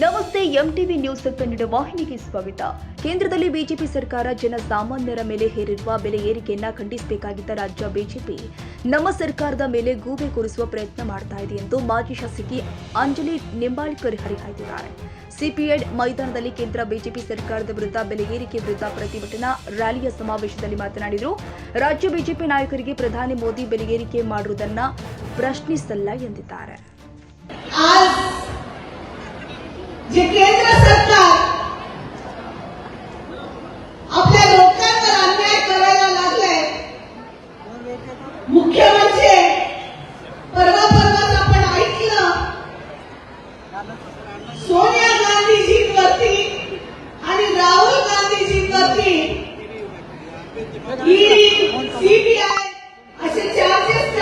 MTV news Kannada ವಾಹಿನಿಗೆ ಸ್ವಾಗತ. ಕೇಂದ್ರದಲ್ಲಿ ಬಿಜೆಪಿ ಸರ್ಕಾರ ಜನಸಾಮಾನ್ಯರ ಮೇಲೆ ಹೇರಿರುವ ಬೆಲೆ ಏರಿಕೆಯನ್ನ ಖಂಡಿಸಬೇಕಾಗಿದ್ದ ರಾಜ್ಯ ಬಿಜೆಪಿ. ನಮ್ಮ ಸರ್ಕಾರದ ಮೇಲೆ ಗೂಬೆ ಕೂರಿಸುವ ಪ್ರಯತ್ನ ಮಾಡ್ತಾ ಇದೆ ಎಂದು ಮಾಜಿ ಶಾಸಕಿ ಅಂಜಲಿ ನಿಂಬಾಳ್ಕರ್ ಹರಿಹಾಯ್ದಿದ್ದಾರೆ. ಸಿಪಿಎಡ್ ಮೈದಾನದಲ್ಲಿ ಕೇಂದ್ರ ಬಿಜೆಪಿ ಸರ್ಕಾರದ ವಿರುದ್ಧ ಬೆಲೆ ಏರಿಕೆ ವಿರುದ್ಧ ಪ್ರತಿಭಟನಾ ರ್ಯಾಲಿಯ ಸಮಾವೇಶದಲ್ಲಿ ಮಾತನಾಡಿದರು. ರಾಜ್ಯ ಬಿಜೆಪಿ ನಾಯಕರಿಗೆ ಪ್ರಧಾನಿ ಮೋದಿ ಬೆಲೆ ಏರಿಕೆ ಮಾಡುವುದನ್ನು ಪ್ರಶ್ನಿಸಲ್ಲ ಎಂದಿದ್ದಾರೆ. गांधीजींवरती ईडी सीबीआय असे चार्जेस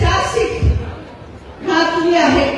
चार्जशीट घातली आहे